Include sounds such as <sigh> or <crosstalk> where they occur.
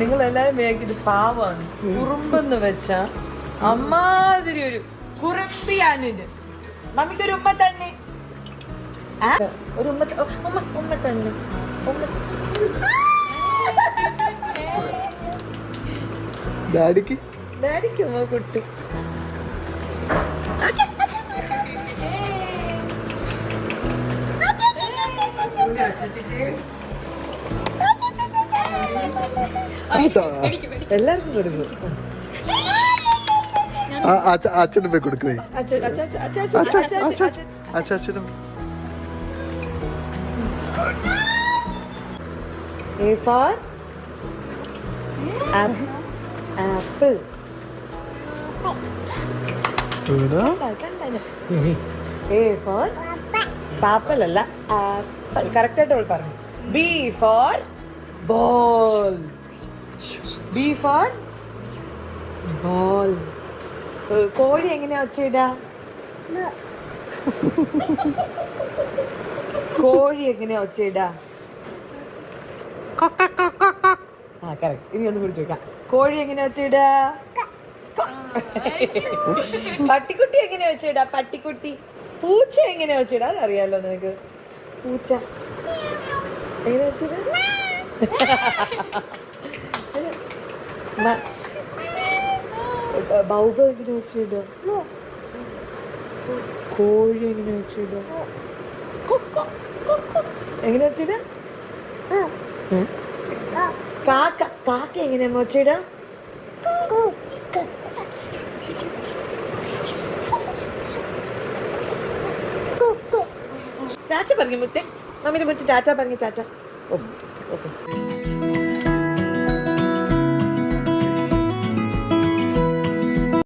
നിങ്ങൾ എല്ലാരും വിചാരിക്കും ഇത് പാവാണ്. കുറുമ്പെന്ന് വെച്ച അമ്മാതിരി ഒരു കുറുമ്പിയാണിത് മമ്മിക്ക് ഒരു ഉമ്മ തന്നെ. ആ, ഒരു ഉമ്മ ഉമ്മ ഉമ്മ തന്നെ. ഉമ്മ ഡാഡിക്ക്? ഡാഡിക്ക് ഉമ്മ കുട്ടി. എല്ലാവർക്കും കൊടുക്കും അച്ഛനും പോയി കൊടുക്കേ അച്ഛനും A for apple. apple. A for പാപ്പൽ അല്ല ആപ്പിൾ കറക്റ്റായിട്ട് അവൾ പറഞ്ഞു B for ball B for ball കോഴി എങ്ങനെയാ ഒച്ചയിടാ കോഴി എങ്ങനെയാ ഒച്ചയിടാ ആ കറക്റ്റ് ഇനി ഒന്ന് പിടിച്ചു വെക്കാം കോഴി എങ്ങനെ ഒച്ചയിടാ പട്ടിക്കുട്ടി എങ്ങനെ വെച്ചിടാ പട്ടിക്കുട്ടി. പൂച്ച എങ്ങനെ വെച്ചിടാ അതറിയാലോ നിനക്ക്. പൂച്ച. എങ്ങനെ വെച്ചിടാ <laughs> ബൗബ എങ്ങനെ വെച്ചിടാ കോഴി എങ്ങനെ വെച്ചിടാ എങ്ങനെ വെച്ചിടാ. കാക്ക കാക്ക എങ്ങനെ മോച്ചിട ചാച്ച പറഞ്ഞു മുത്തേ. മമ്മിന്റെ മുറ്റ ചാച്ച പറഞ്ഞു ചാച്ച. Oh okay.